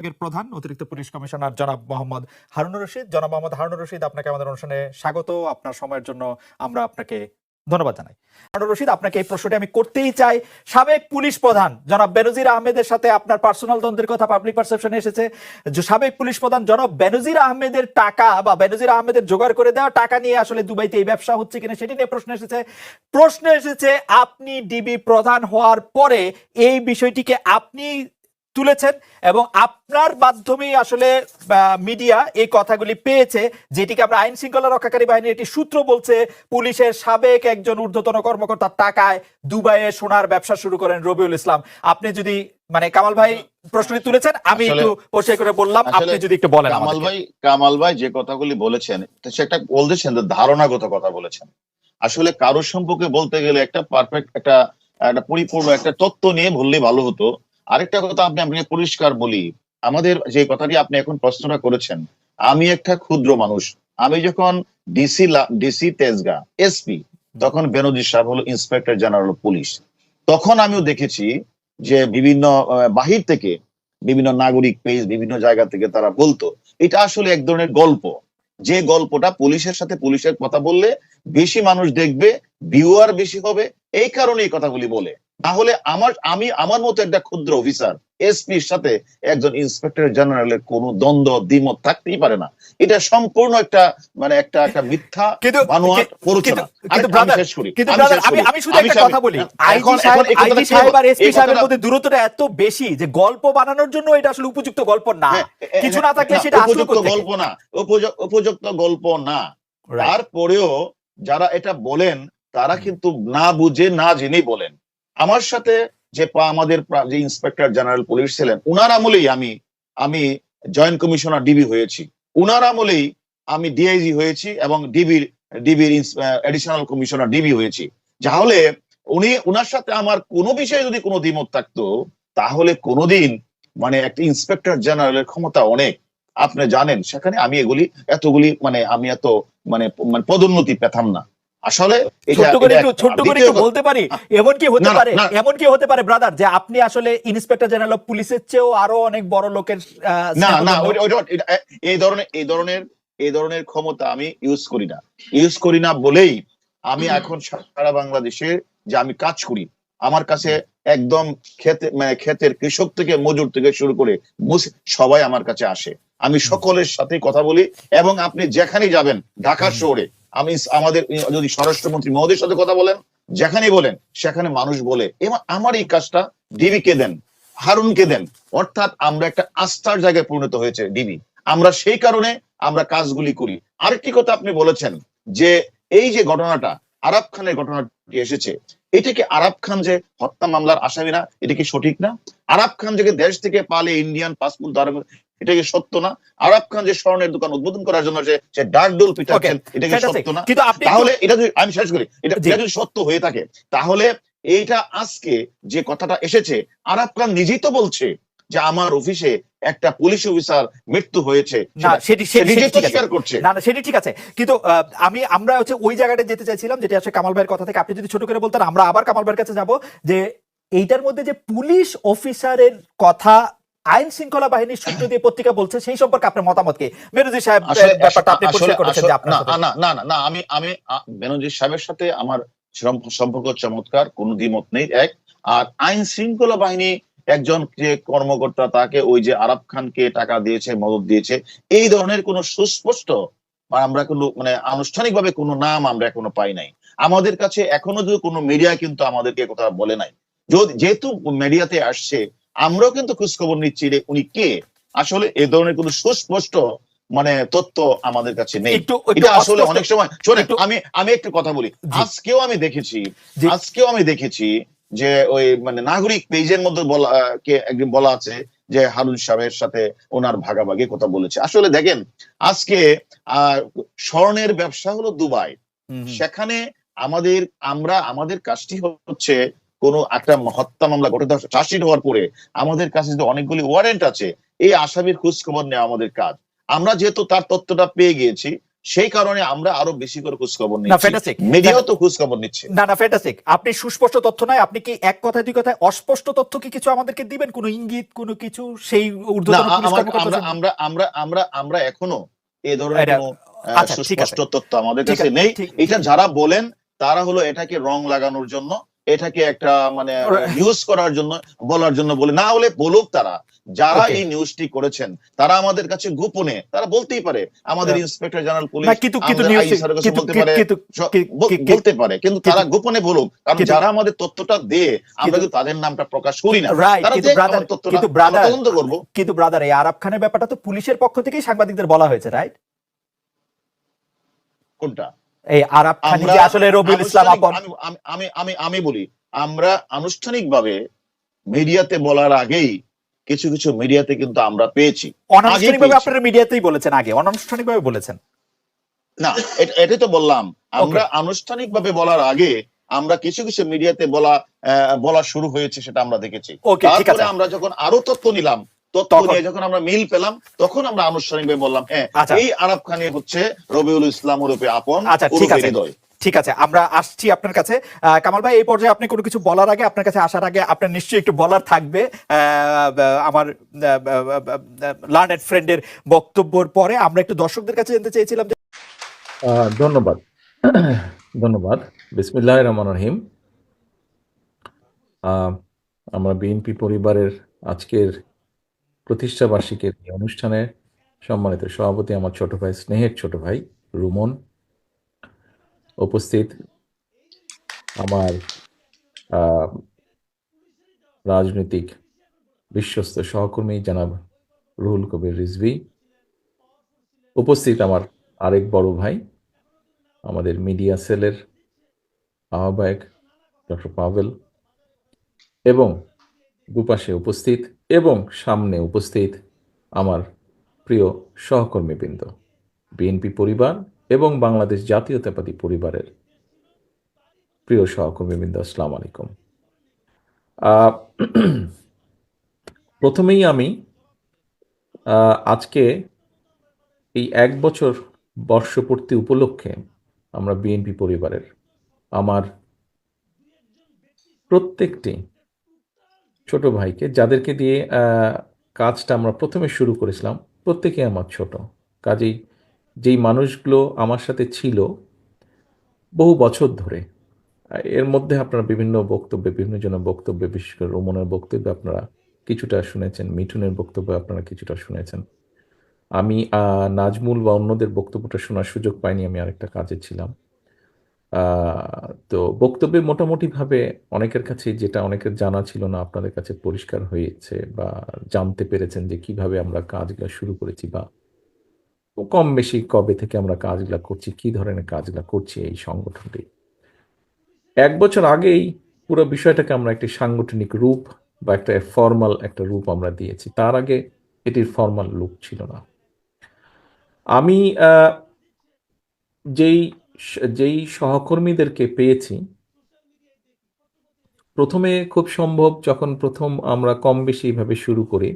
বিভাগের প্রধান অতিরিক্ত পুলিশ কমিশনার জনাব মোহাম্মদ হারুনুর রশিদ। জনাব মোহাম্মদ হারুনুর রশিদ, আপনাকে আমাদের অনুষ্ঠানে স্বাগত। আপনার সময়ের জন্য আমরা আপনাকে ধন্যবাদ জানাই। হারুনুর রশিদ, আপনাকে এই প্রশ্নটি আমি করতেই চাই। সাবেক পুলিশ প্রধান জনাব বেনজির আহমেদের সাথে আপনার পার্সোনাল দ্বন্দ্বের কথা পাবলিক পারসেপশনে এসেছে। সাবেক পুলিশ প্রধান জনাব বেনজির আহমেদের টাকা বা বেনজির আহমেদের জোগাড় করে দেওয়া টাকা নিয়ে আসলে দুবাইতে এই ব্যবসা হচ্ছে কিনা সেটি নিয়ে প্রশ্ন এসেছে। প্রশ্ন এসেছে, আপনি ডিবি প্রধান হওয়ার পরে এই বিষয়টিকে আপনি তুলেছেন এবং আপনার মাধ্যমেই আসলে মিডিয়া এই কথাগুলি পেয়েছে যেটিকে আমরা আইন শৃঙ্খলা রক্ষাকারী বাহিনীর একটি সূত্র বলছে পুলিশের সাবেক একজন ঊর্ধ্বতন কর্মকর্তার টাকায় দুবাইয়ে সোনার ব্যবসা শুরু করেন রবিউল ইসলাম। আপনি যদি মানে কামাল ভাই প্রশ্নটি তুলেছেন আমি একটু পরিষ্কার করে বললাম আপনি যদি একটু বলেন কামাল ভাই কামাল ভাই যে কথাগুলি বলেছেন তো সে একটা বলতেছেন যে ধারণাগত কথা বলেছেন। আসলে কারোর সম্পর্কে বলতে গেলে একটা পারফেক্ট একটা একটা পরিপূর্ণ একটা তত্ত্ব নিয়ে বললে ভালো হতো। আরেকটা কথা আপনি আপনাকে পরিষ্কার বলি। আমাদের যে কথাটি আপনি এখন প্রশ্নটা করেছেন, আমি একটা ক্ষুদ্র মানুষ। আমি যখন ডিসি ডিসি তেজগা এসপি তখন বেনজির সাহেব হলো ইন্সপেক্টর জেনারেল পুলিশ। তখন আমিও দেখেছি যে বিভিন্ন বাহির থেকে বিভিন্ন নাগরিক পেজ, বিভিন্ন জায়গা থেকে তারা বলতো, এটা আসলে এক ধরনের গল্প। যে গল্পটা পুলিশের সাথে পুলিশের কথা বললে বেশি মানুষ দেখবে ভিউয়ার বেশি হবে, এই কারণে এই কথাগুলি বলে। তাহলে আমার আমি আমার মতো একটা ক্ষুদ্র অফিসার এসপির সাথে একজন ইন্সপেক্টর জেনারেলের কোনো দ্বন্দ্ব দ্বিমত থাকতেই পারে না। এটা সম্পূর্ণ একটা মানে একটা একটা মিথ্যা বানোয়াট প্ররোচনা। কিন্তু আরেকটা আমি brother, শেষ করি কিন্তু আমি আমি আমি শুধু একটা কথা বলি। আইজি সাহেব এখন এই কথাটা আইজি সাহেব আর এসপি সাহেবের মধ্যে দূরত্বটা এত বেশি যে গল্প বানানোর জন্য এটা আসলে উপযুক্ত গল্প না। হ্যাঁ, কিছু না থাকলে সেটা আসলো উপযুক্ত গল্প না উপযুক্ত গল্প না. তারপরেও যারা এটা বলেন তারা কিন্তু না বুঝে না জেনেই বলেন। আমার সাথে যে আমাদের যে ইন্সপেক্টর জেনারেল পুলিশ ছিলেন, উনার আমলেই আমি আমি জয়েন্ট কমিশনার ডিবি হয়েছি। উনার আমলেই আমি ডিআইজি হয়েছি এবং ডিবির ডিবির এডিশনাল কমিশনার ডিবি হয়েছি। তাহলে উনি, উনার সাথে আমার কোনো বিষয়ে যদি কোনো দ্বিমত থাকতো, তাহলে কোনোদিন মানে একটা ইন্সপেক্টর জেনারেলের ক্ষমতা অনেক। আপনি জানেন, সেখানে আমি এগুলি, এতগুলি মানে আমি এত মানে মানে পদোন্নতি পেতাম না। আসলে ছোট্ট করে একটু ছোট্ট করে একটু বলতে পারি? এমন কি হতে পারে। এমন কি হতে পারে ব্রাদার যে আপনি আসলে ইন্সপেক্টর জেনারেল অফ পুলিশের চেয়েও আরও অনেক বড় লোকের না না এই ধরনের এই ধরনের এই ধরনের ক্ষমতা আমি ইউজ করি না। ইউজ করি না বলেই আমি এখন সারা বাংলাদেশে যে আমি কাজ করি আমার কাছে একদম খেতে মানে ক্ষেতের কৃষক থেকে মজুর থেকে শুরু করে সবাই আমার কাছে আসে। আমি সকলের সাথে কথা বলি এবং আপনি যেখানে যাবেন ঢাকা শহরে আমি আমাদের যদি স্বরাষ্ট্রমন্ত্রী মহোদয়ের সাথে কথা বলেন, যেখানেই বলেন, সেখানে মানুষ বলে এবং আমার এই কাজটা ডিবিকে দেন? হারুনকে দেন? অর্থাৎ আমরা একটা আস্থার জায়গায় পরিণত হয়েছে ডিবি। আমরা সেই কারণে আমরা কাজগুলি করি। আরেকটি কথা আপনি বলেছেন যে, এই যে ঘটনাটা আরাব খানের ঘটনাটি এসেছে, এটা কি আরাব খান যে হত্যা মামলার আসামি না এটা কি সঠিক না? আরাব খান যে দেশ থেকে পালে ইন্ডিয়ান পাসপোর্ট এটা কি সত্য না? আরাব খান যে স্বর্ণের দোকান উদ্বোধন করার জন্য যে সে ডাক ডোল পিটাচ্ছেন এটা কি সত্য না? আপনি তাহলে এটা যদি আমি শেষ করি। এটা যদি সত্য হয়ে থাকে তাহলে এইটা আজকে যে কথাটা এসেছে আরাব খান নিজেই তো বলছে যে আমার অফিসে একটা পুলিশ অফিসার মৃত্যু হয়েছে। না সেটি ঠিক আছে। না না সেটি ঠিক আছে। কিন্তু আমি আমরা হচ্ছে ওই জায়গাটা যেতে চাইছিলাম যেটা আসলে কামাল ভাইয়ের কথা থেকে। আপনি যদি ছোট করে বলতেন আমরা আবার কামাল ভাইয়ের কাছে যাব যে এইটার মধ্যে যে পুলিশ অফিসারের কথা আইন শৃঙ্খলা বাহিনীর সূত্র দিয়ে পত্রিকা বলছে সেই সম্পর্কে আপনার মতামত কি মেরুজি সাহেব ব্যাপারটা আপনি পরিষ্কার করেছেন যে আপনার না না না আমি আমি বেনজির সাহেবের সাথে আমার সম্পর্ক চমৎকার কোনো দ্বিমত নেই এক। আর আইন শৃঙ্খলা বাহিনী একজন যে কর্মকর্তা তাকে ওই যে আরব খানকে টাকা দিয়েছে মদত দিয়েছে এই ধরনের কোনো সুস্পষ্ট আমরা কোনো মানে আনুষ্ঠানিকভাবে কোনো নাম আমরা এখনও পাই নাই। আমাদের কাছে এখনও যদি কোনো মিডিয়া কিন্তু আমাদেরকে কথা বলে নাই। যেহেতু মিডিয়াতে আসছে আমরাও কিন্তু খোঁজখবর নিচ্ছি যে উনি কে। আসলে এ ধরনের কোনো সুস্পষ্ট মানে তথ্য আমাদের কাছে নেই। এটা আসলে অনেক সময় শোনেন একটু- আমি আমি একটু কথা বলি। আজকেও আমি দেখেছি আজকেও আমি দেখেছি যে ওই মানে নাগরিক পেজের মধ্যে বলা কে একদিন বলা আছে যে হারুন সাহেবের সাথে ওনার ভাগাভাগি কথা বলেছে। আসলে দেখেন আজকে আহ স্বর্ণের ব্যবসা হলো দুবাই। সেখানে আমাদের আমরা আমাদের কাজটি হচ্ছে কোন একটা হত্যা মামলা ঘটে চার্জশিট হওয়ার পরে আমাদের কাছে যে অনেকগুলি ওয়ারেন্ট আছে এই আসামির খোঁজ খবর নেওয়া আমাদের কাজ। আমরা যেহেতু তার তথ্যটা পেয়ে গিয়েছি সেই কারণে আমরা আরও বেশি করে খোঁজ খবর নিচ্ছি। মিডিয়াও তো খোঁজ খবর নিচ্ছে। না না ফ্যান্টাস্টিক আপনি সুস্পষ্ট তথ্য নাই আপনি কি এক কথায় দুই কথায় অস্পষ্ট তথ্য কি কিছু আমাদেরকে দিবেন? কোনো ইঙ্গিত কোনো কিছু? সেই ঊর্ধ্বতন আমার আমরা আমরা আমরা এখনও এই ধরনের কোনো আচ্ছা। সুস্পষ্ট তথ্য আমাদের কাছে নেই। এটা যারা বলেন তারা হলো এটাকে রং লাগানোর জন্য এটাকে একটা মানে ইউজ করার জন্য বলার জন্য বলে না হলে বলুক তারা। যারা এই নিউজটি করেছেন তারা আমাদের কাছে গোপনে তারা বলতেই পারে। আমাদের ইন্সপেক্টর জেনারেল পুলিশ কিন্তু কিন্তু বলতে পারে। কিন্তু তারা গোপনে বলুক কারণ যারা আমাদের তথ্যটা দেয় আমরা কিন্তু- তাদের নামটা প্রকাশ করি না। তারা কিন্তু ব্রাদার আমার তথ্যটা কিন্তু ব্রাদার তদন্ত করব। কিন্তু ব্রাদার এই আরব খানের ব্যাপারটা তো পুলিশের পক্ষ থেকেই সাংবাদিকদের বলা হয়েছে রাইট কোনটা? এই আরব খান যে আসলে রবিউল ইসলাম আপন। আমি- আমি- আমি বলি আমরা আনুষ্ঠানিকভাবে মিডিয়াতে বলার আগেই কিছু কিছু মিডিয়াতে কিন্তু আমরা পেয়েছি। অনানুষ্ঠানিকভাবে আপনারা মিডিয়াতেই বলেছেন আগে অনানুষ্ঠানিকভাবে বলেছেন। না এটাই তো বললাম। আমরা আনুষ্ঠানিকভাবে বলার আগে আমরা কিছু কিছু মিডিয়াতে বলা আহ, বলা শুরু হয়েছে সেটা আমরা দেখেছি। তারপরে আমরা যখন আরও তথ্য নিলাম তথ্য তখন- নিয়ে যখন আমরা মিল পেলাম তখন আমরা আনুষ্ঠানিকভাবে বললাম হ্যাঁ আচ্ছা। এই আরব খানি হচ্ছে রবিউল ইসলাম ওরূপে আপন আচ্ছা, ঠিক আছে। হৃদয়। ঠিক আছে আমরা আসছি আপনার কাছে। আহ, কামাল ভাই এই পর্যায়ে আপনি কোনো কিছু বলার আগে আপনার কাছে আসার আগে আপনার নিশ্চয়ই একটু বলার থাকবে আমার লার্নেড ফ্রেন্ডের বক্তব্যের পরে। আমরা একটু দর্শকদের কাছে জানতে চেয়েছিলাম যে আহ, ধন্যবাদ। ধন্যবাদ। বিসমিল্লাহ রহমান রহিম। আহ, আমরা বিএনপি পরিবারের আজকের প্রতিষ্ঠা বার্ষিকীর এই অনুষ্ঠানে সম্মানিত সভাপতি আমার ছোট ভাই, স্নেহের ছোট ভাই রুমন উপস্থিত। আমার রাজনৈতিক বিশ্বস্ত সহকর্মী জানাব রুহুল কবির রিজভি। উপস্থিত আমার আরেক বড় ভাই, আমাদের মিডিয়া সেলের আহ্বায়ক ডক্টর পাভেল এবং দুপাশে উপস্থিত এবং সামনে উপস্থিত আমার প্রিয় সহকর্মীবৃন্দ, বিএনপি পরিবার এবং বাংলাদেশ জাতীয়তাবাদী পরিবারের প্রিয় সহকর্মীবৃন্দ, আসসালাম আলাইকুম। প্রথমেই আমি আজকে এই এক বছর বর্ষপূর্তি উপলক্ষে আমরা বিএনপি পরিবারের আমার প্রত্যেকটি ছোট ভাইকে, যাদেরকে দিয়ে কাজটা আমরা প্রথমে শুরু করেছিলাম প্রত্যেকে আমার ছোট। কাজেই যেই মানুষগুলো আমার সাথে ছিল, বহু বছর ধরে, এর মধ্যে আপনারা বিভিন্ন বক্তব্যে বিভিন্ন জনের বক্তব্যে, বিশেষ করে রোমনের বক্তব্যে আপনারা কিছুটা শুনেছেন, মিঠুনের বক্তব্য আপনারা কিছুটা শুনেছেন। আমি নাজমুল বা অন্যদের বক্তব্যটা শোনার সুযোগ পাইনি, আমি আরেকটা কাজে ছিলাম। তো বক্তব্যে মোটামুটিভাবে অনেকের কাছে যেটা অনেকের জানা ছিল না, আপনাদের কাছে পরিষ্কার হয়েছে বা জানতে পেরেছেন যে কীভাবে আমরা কাজগুলো শুরু করেছি বা কম বেশি কবে থেকে আমরা কাজগুলো করছি, কি ধরনের কাজগুলো করছি এই সংগঠনটি। এক বছর আগেই পুরো বিষয়টাকে আমরা একটি সাংগঠনিক রূপ বা একটা ফর্মাল একটা রূপ আমরা দিয়েছি। তার আগে এটির ফর্মাল লুক ছিল না। আমি যেই যেই সহকর্মীদেরকে পেয়েছি, প্রথমে খুব সম্ভব যখন প্রথম আমরা কম বেশি এইভাবে শুরু করি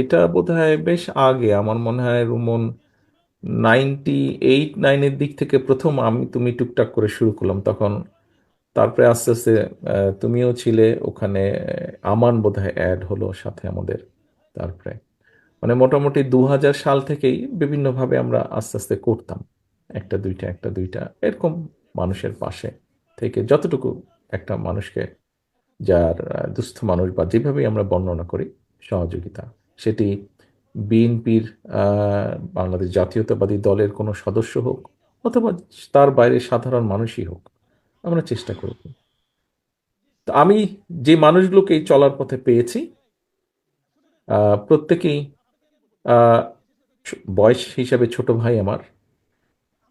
এটা বোধহয় বেশ আগে। আমার মনে হয় রুমন নাইনটি এইট, নাইনের দিক থেকে প্রথম আমি তুমি টুকটাক করে শুরু করলাম। তখন তারপরে আস্তে আস্তে তুমিও ছিলে, ওখানে আমান বোধহয় অ্যাড হলো সাথে আমাদের তারপরে। মানে মোটামুটি দু হাজার সাল থেকেই বিভিন্নভাবে আমরা আস্তে আস্তে করতাম। একটা দুইটা একটা দুইটা, এরকম মানুষের পাশে থেকে যতটুকু একটা মানুষকে যার দুস্থ মানুষ বা যেভাবেই আমরা বর্ণনা করি, সহযোগিতা, সেটি বিএনপির বাংলাদেশ জাতীয়তাবাদী দলের কোনো সদস্য হোক অথবা তার বাইরে সাধারণ মানুষই হোক, আমরা চেষ্টা করব। তো আমি যে মানুষগুলোকে চলার পথে পেয়েছি প্রত্যেকেই বয়স হিসাবে ছোট ভাই আমার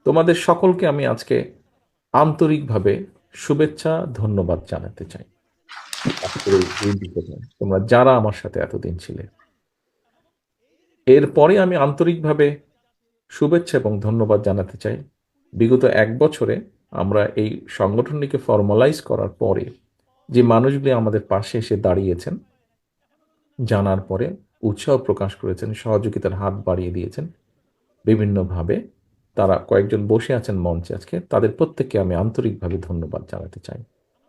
তোমাদের সকলকে আমি আজকে আন্তরিকভাবে শুভেচ্ছা, ধন্যবাদ জানাতে চাই। তোমরা যারা আমার সাথে এতদিন ছিলে, এরপরে আমি আন্তরিকভাবে শুভেচ্ছা এবং ধন্যবাদ জানাতে চাই বিগত এক বছরে আমরা এই সংগঠনটিকে ফর্মালাইজ করার পরে যে মানুষগুলি আমাদের পাশে এসে দাঁড়িয়েছেন, জানার পরে উৎসাহ প্রকাশ করেছেন, সহযোগিতার হাত বাড়িয়ে দিয়েছেন, বিভিন্নভাবে তারা কয়েকজন বসে আছেন মঞ্চে আজকে। তাদের প্রত্যেককে আমি আন্তরিকভাবে ধন্যবাদ জানাতে চাই।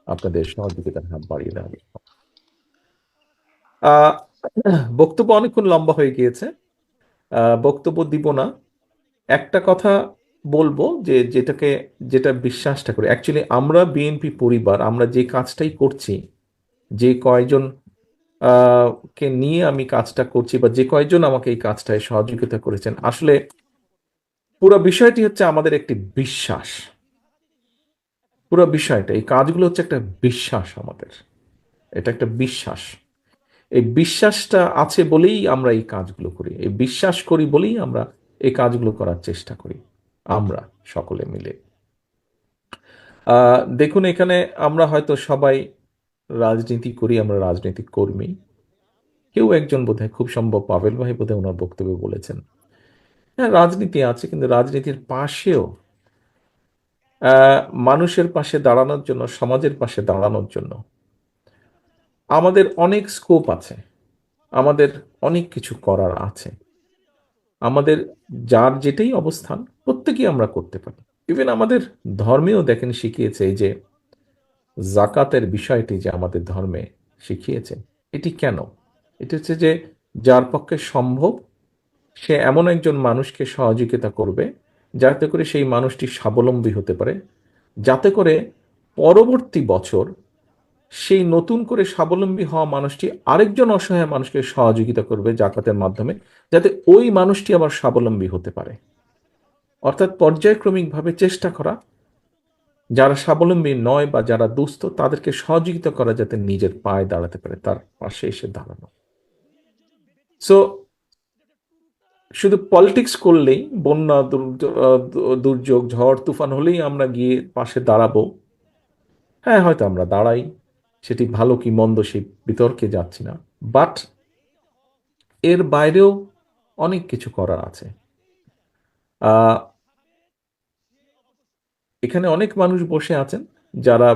আপনাদের সহযোগিতার হাত বাড়িয়ে দেওয়ার জন্য। বক্তব্য অনেকক্ষণ লম্বা হয়ে গিয়েছে। বক্তব্য দিব না। একটা কথা বলব যে, যেটাকে, যেটা বিশ্বাসটা করি। অ্যাকচুয়ালি আমরা বিএনপি পরিবার, আমরা যে কাজটাই করছি, যে কয়জন কে নিয়ে আমি কাজটা করছি বা যে কয়জন আমাকে এই কাজটায় সহযোগিতা করেছেন, আসলে পুরো বিষয়টি হচ্ছে আমাদের একটি বিশ্বাস। পুরো বিষয়টা, এই কাজগুলো হচ্ছে একটা বিশ্বাস আমাদের। এটা একটা বিশ্বাস। এই বিশ্বাসটা আছে বলেই আমরা এই কাজগুলো করি। এই বিশ্বাস করি বলেই আমরা এই কাজগুলো করার চেষ্টা করি, আমরা সকলে মিলে। দেখুন, এখানে আমরা হয়তো সবাই রাজনীতি করি, আমরা রাজনৈতিক কর্মী। কেউ একজন বোধহয় খুব সম্ভব পাবেল ভাই বোধহয় ওনার বক্তব্যে বলেছেন। হ্যাঁ রাজনীতি আছে, কিন্তু রাজনীতির পাশেও মানুষের পাশে দাঁড়ানোর জন্য, সমাজের পাশে দাঁড়ানোর জন্য আমাদের অনেক স্কোপ আছে, আমাদের অনেক কিছু করার আছে। আমাদের যার যেটাই অবস্থান, প্রত্যেকেই আমরা করতে পারি। ইভেন আমাদের ধর্মেও দেখেন শিখিয়েছে এই যে, জাকাতের বিষয়টি যে আমাদের ধর্মে শিখিয়েছে, এটি কেন? এটি হচ্ছে যে, যার পক্ষে সম্ভব সে এমন একজন মানুষকে সহযোগিতা করবে, যাতে করে সেই মানুষটি স্বাবলম্বী হতে পারে, যাতে করে পরবর্তী বছর সেই নতুন করে স্বাবলম্বী হওয়া মানুষটি আরেকজন অসহায় মানুষকে সহযোগিতা করবে জাকাতের মাধ্যমে, যাতে ওই মানুষটি আবার স্বাবলম্বী হতে পারে। অর্থাৎ পর্যায়ক্রমিকভাবে চেষ্টা করা, যারা স্বাবলম্বী নয় বা যারা দুস্থ, তাদেরকে সহযোগিতা করা যাতে নিজের পায়ে দাঁড়াতে পারে, তার পাশে এসে দাঁড়ানো। সো শুধু পলিটিক্স করলেই, বন্যা দুর্যোগ, ঝড়, তুফান হলেই আমরা গিয়ে পাশে দাঁড়াবো। হ্যাঁ হয়তো আমরা দাঁড়াই, সেটি ভালো কি মন্দ সেই বিতর্কে যাচ্ছি না। বাট এর বাইরেও অনেক কিছু করার আছে। এখানে অনেক মানুষ বসে আছেন যারা